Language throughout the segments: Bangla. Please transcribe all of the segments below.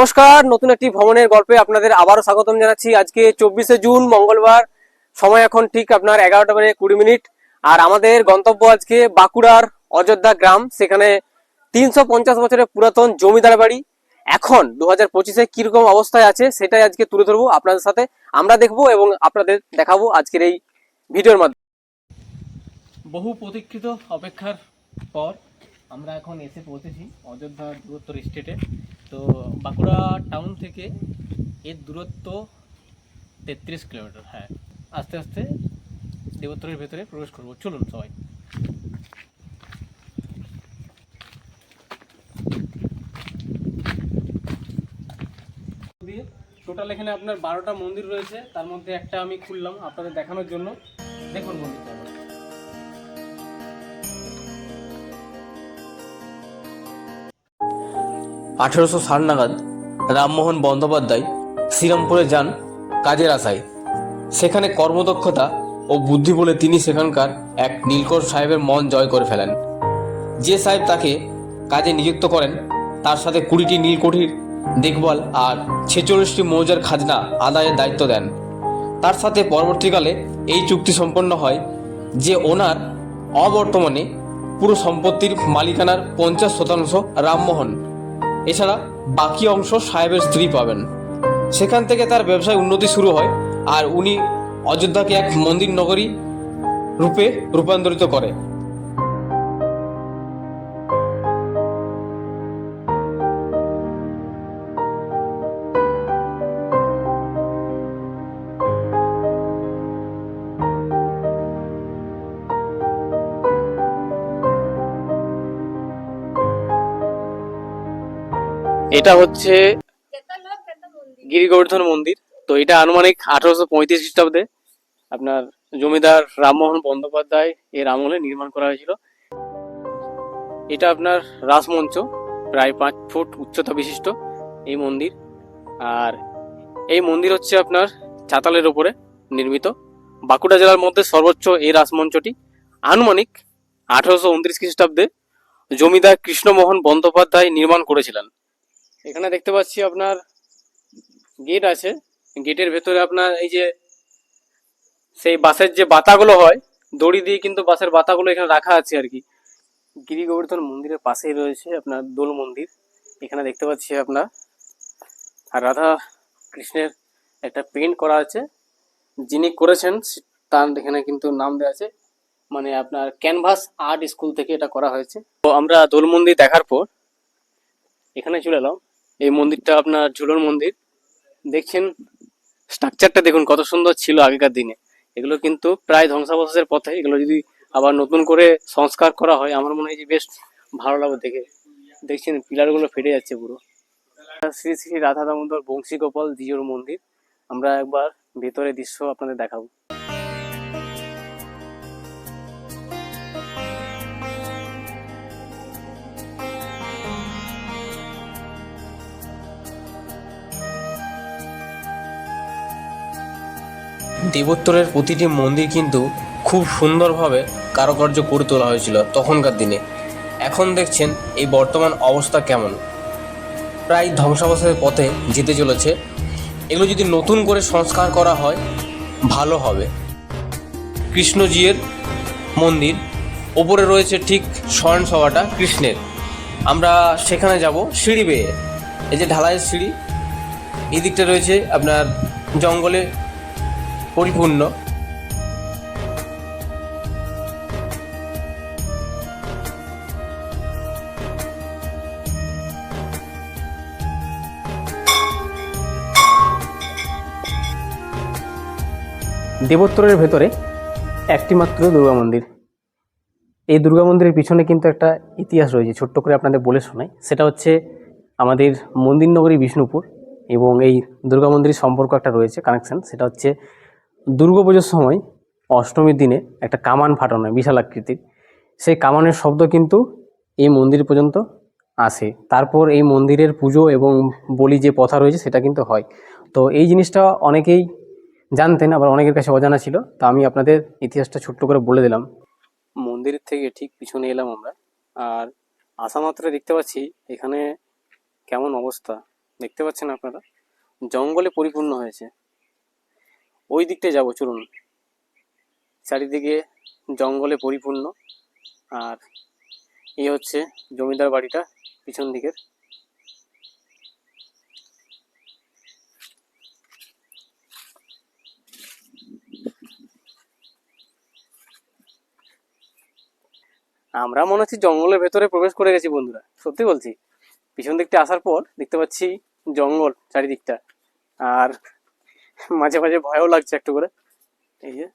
নমস্কার, নতুন একটি ভ্রমণের গল্পে আপনাদের আবারও স্বাগতম জানাচ্ছি। আজকে চব্বিশে জুন, মঙ্গলবার, সময় এখন ঠিক আপনার এগারোটা বেজে কুড়ি মিনিট। আর আমাদের গন্তব্য আজকে বাঁকুড়ার অযোধ্যা গ্রাম, সেখানে তিনশো পঞ্চাশ বছরের পুরাতন জমিদার বাড়ি। এখন দু হাজার পঁচিশে কীরকম অবস্থায় আছে, সেটাই আজকে তুলে ধরবো আপনাদের সাথে। আমরা দেখব এবং আপনাদের দেখাবো আজকের এই ভিডিওর মাধ্যমে। বহু প্রতীক্ষিত অপেক্ষার পর আমরা এখন এসে পৌঁছেছি অযোধ্যা দূরত্ব স্টেটে। তো বাঁকুড়া টাউন থেকে এর দূরত্ব তেত্রিশ কিলোমিটার হ্যাঁ। আস্তে আস্তে দেবোত্তরের ভেতরে প্রবেশ করব। চলুন সবাই। টোটাল এখানে আপনার বারোটা মন্দির রয়েছে। তার মধ্যে একটা আমি খুললাম আপনাদের দেখানোর জন্য। দেখুন মন্দিরটা। আঠেরোশো ষাট নাগাদ রামমোহন বন্দ্যোপাধ্যায় শ্রীরামপুরে যান কাজের আশায়। সেখানে কর্মদক্ষতা ও বুদ্ধি বলে তিনি সেখানকার এক নীলকর সাহেবের মন জয় করে ফেলেন। যে সাহেব তাকে কাজে নিযুক্ত করেন, তার সাথে কুড়িটি নীলকুঠির দেখভাল আর ছেচল্লিশটি মৌজার খাজনা আদায়ের দায়িত্ব দেন। তার সাথে পরবর্তীকালে এই চুক্তি সম্পন্ন হয় যে ওনার অবর্তমানে পুরো সম্পত্তির মালিকানার পঞ্চাশ শতাংশ রামমোহন এছাড়া বাকি অংশ সাহেবের স্ত্রী পাবেন। সেখান থেকে তার ব্যবসায় উন্নতি শুরু হয় আর উনি অযোধ্যাকে এক মন্দির নগরী রূপে রূপান্তরিত করে। এটা হচ্ছে গিরি গোবর্ধন মন্দির। তো এটা আনুমানিক আঠারোশো পঁয়ত্রিশ খ্রিস্টাব্দে আপনার জমিদার রামমোহন বন্দ্যোপাধ্যায় এর আমলে নির্মাণ করা হয়েছিল। এটা আপনার রাসমঞ্চ, প্রায় পাঁচ ফুট উচ্চতা বিশিষ্ট এই মন্দির। আর এই মন্দির হচ্ছে আপনার চাতালের উপরে নির্মিত। বাঁকুড়া জেলার মধ্যে সর্বোচ্চ এই রাসমঞ্চটি আনুমানিক আঠারোশো উনত্রিশ খ্রিস্টাব্দে জমিদার কৃষ্ণমোহন বন্দ্যোপাধ্যায় নির্মাণ করেছিলেন। এখানে দেখতে পাচ্ছি আপনার গেট আছে। গেটের ভেতরে আপনার এই যে সেই বাসের যে বাতাগুলো হয়, দড়ি দিয়ে কিন্তু বাসের বাতাগুলো এখানে রাখা আছে আর কি। গিরি গোবর্ধন মন্দিরের পাশেই রয়েছে আপনার দোল মন্দির। এখানে দেখতে পাচ্ছি আপনার আর রাধা কৃষ্ণের একটা পেন্ট করা আছে। যিনি করেছেন, তার এখানে কিন্তু নাম দেওয়া আছে। মানে আপনার ক্যানভাস আর্ট স্কুল থেকে এটা করা হয়েছে। তো আমরা দোল মন্দির দেখার পর এখানে চলে এলাম। এই মন্দিরটা আপনার ঝুলন মন্দির। দেখছেন স্ট্রাকচারটা দেখুন কত সুন্দর ছিল আগেকার দিনে। এগুলো কিন্তু প্রায় ধ্বংসাবশেষের পথে। এগুলো যদি আবার নতুন করে সংস্কার করা হয়, আমার মনে হয় যে বেশ ভালো লাগবে দেখে। দেখছেন, পিলারগুলো ফেটে যাচ্ছে পুরো। শ্রী শ্রী রাধা দামোদর বংশী গোপাল জিওর মন্দির। আমরা একবার ভেতরে দৃশ্য আপনাদের দেখাবো। দেবোত্তরের প্রতিটি মন্দির কিন্তু খুব সুন্দরভাবে কারুকার্য করে তোলা হয়েছিল তখনকার দিনে। এখন দেখছেন এই বর্তমান অবস্থা কেমন। প্রায় ধ্বংসাবশেষের পথে যেতে চলেছে। এগুলো যদি নতুন করে সংস্কার করা হয়, ভালো হবে। কৃষ্ণজির মন্দির, ওপরে রয়েছে ঠিক স্মরণ সভাটা কৃষ্ণের। আমরা সেখানে যাব সিঁড়ি বেয়ে। এই যে ঢালাইয়ের সিঁড়ি, এই দিকটা রয়েছে আপনার জঙ্গলে পরিপূর্ণ। দেবোত্তরের ভেতরে একটি মাত্র দুর্গা মন্দির। এই দুর্গা মন্দিরের পিছনে কিন্তু একটা ইতিহাস রয়েছে, ছোট্ট করে আপনাদের বলে শোনাই। সেটা হচ্ছে আমাদের মন্দির নগরী বিষ্ণুপুর এবং এই দুর্গা মন্দিরের সম্পর্ক একটা রয়েছে কানেকশান সেটা হচ্ছে দুর্গা পুজোর সময় অষ্টমীর দিনে একটা কামান ফাটানো হয় বিশাল আকৃতির। সেই কামানের শব্দ কিন্তু এই মন্দির পর্যন্ত আসে। তারপর এই মন্দিরের পুজো এবং বলি যে প্রথা রয়েছে সেটা কিন্তু হয়। তো এই জিনিসটা অনেকেই জানতেন, আবার অনেকের কাছে অজানা ছিল। তা আমি আপনাদের ইতিহাসটা ছোট্ট করে বলে দিলাম। মন্দিরের থেকে ঠিক পিছনে এলাম আমরা। আর আসা মাত্র দেখতে পাচ্ছি এখানে কেমন অবস্থা। দেখতে পাচ্ছেন আপনারা? জঙ্গলে পরিপূর্ণ হয়েছে। ওই দিকটায় যাব, চলুন। চারিদিকে জঙ্গলে পরিপূর্ণ। আর এই হচ্ছে জমিদার বাড়িটা পিছন দিকের। আমরা মনে হচ্ছে জঙ্গলের ভেতরে প্রবেশ করে গেছি, বন্ধুরা। সত্যি বলছি। পিছন দিকটা আসার পর দেখতে পাচ্ছি জঙ্গল চারিদিকটা। আর মাঝে মাঝে ভয়ও লাগছে একটু করে। এই যে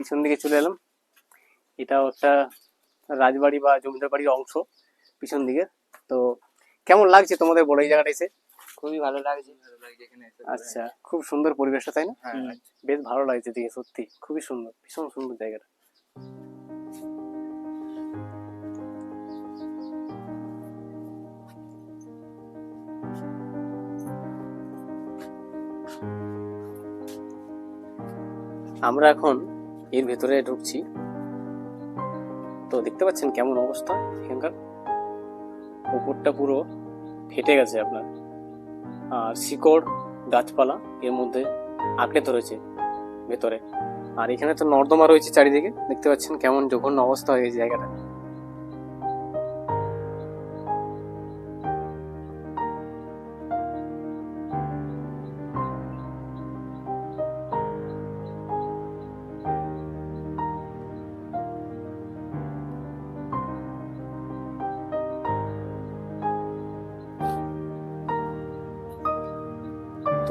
পিছন দিকে চলে এলাম। এটাও একটা রাজবাড়ি বা জমিদার বাড়ির অংশ পিছন দিকে। তো কেমন লাগছে তোমাদের বড় এই জায়গাটা এসে? খুবই ভালো লাগছে আচ্ছা খুব সুন্দর পরিবেশটা তাই না? হ্যাঁ বেশ ভালো লাগছে দিকে সত্যি। খুবই সুন্দর ভীষণ সুন্দর জায়গাটা। আমরা এখন এর ভেতরে ঢুকছি। তো দেখতে পাচ্ছেন কেমন অবস্থা এখানকার? উপরটা পুরো ফেটে গেছে আপনার। আর শিকড়, গাছপালা এর মধ্যে আঁকড়ে ধরেছে ভেতরে। আর এখানে তো নর্দমা রয়েছে চারিদিকে। দেখতে পাচ্ছেন কেমন জঘন্য অবস্থা হয়ে জায়গাটা।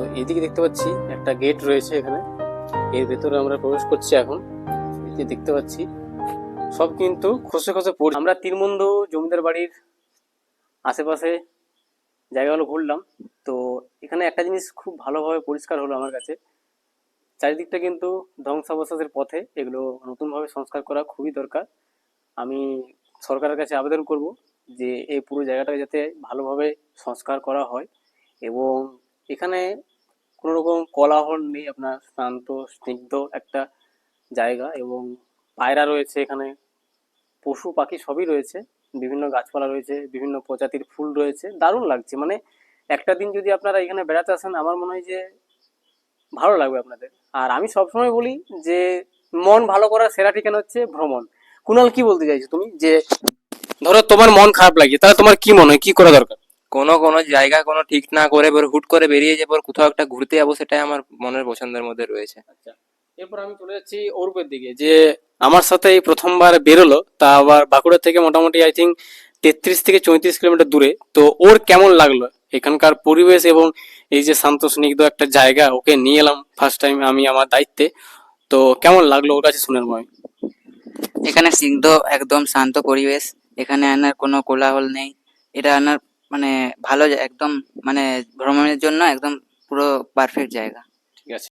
তো এদিকে দেখতে পাচ্ছি একটা গেট রয়েছে এখানে। এর ভেতরে আমরা প্রবেশ করছি এখন। যে দেখতে পাচ্ছি, সব কিন্তু খসে খসে পড়ে। আমরা তিনবন্ধু জমিদার বাড়ির আশেপাশে জায়গাগুলো ঘুরলাম। তো এখানে একটা জিনিস খুব ভালোভাবে পরিষ্কার হলো আমার কাছে। চারিদিকটা কিন্তু ধ্বংসাবশেষের পথে। এগুলো নতুনভাবে সংস্কার করা খুবই দরকার। আমি সরকারের কাছে আবেদন করব যে এই পুরো জায়গাটাকে যাতে ভালোভাবে সংস্কার করা হয় এবং এখানে কোনো রকম কোলাহল নেই, আপনার শান্ত, স্নিগ্ধ একটা জায়গা এবং পায়রা রয়েছে এখানে, পশু, পাখি সবই রয়েছে, বিভিন্ন গাছপালা রয়েছে, বিভিন্ন প্রজাতির ফুল রয়েছে, দারুণ লাগছে। মানে একটা দিন যদি আপনারা এখানে বেড়াতে আসেন, আমার মনে হয় যে ভালো লাগবে আপনাদের। আর আমি সবসময় বলি যে মন ভালো করার সেরা ঠিকানা হচ্ছে ভ্রমণ। কুণাল কি বলতে চাইছো তুমি? যে ধরো তোমার মন খারাপ লাগছে তাহলে তোমার কি মনে হয়? কি করা দরকার? কোনো কোনো জায়গা কোনো ঠিক না করে এবার হুট করে বেরিয়ে যাব কোথাও একটা ঘুরতে যাব সেটাই আমার মনের পছন্দের মধ্যে রয়েছে। আচ্ছা এরপর আমি চলে যাচ্ছি অরূপের দিকে যে আমার সাথে এই প্রথমবার বেরোলো তা আবার বাঁকুড়া থেকে মোটামুটি আই থিঙ্ক তেত্রিশ থেকে চৌত্রিশ কিলোমিটার দূরে তো ওর কেমন লাগল? এখানকার পরিবেশ এবং এই যে শান্ত স্নিগ্ধ একটা জায়গা ওকে নিয়ে এলাম ফার্স্ট টাইম আমি আমার দায়িত্বে তো কেমন লাগল ওর কাছে শুনে মই এখানে সিদ্ধ একদম শান্ত পরিবেশ এখানে আনার কোনো কোলাহল নেই এটা আনার মানে ভালো একদম মানে ভ্রমণের জন্য একদম পুরো পারফেক্ট জায়গা। ঠিক আছে।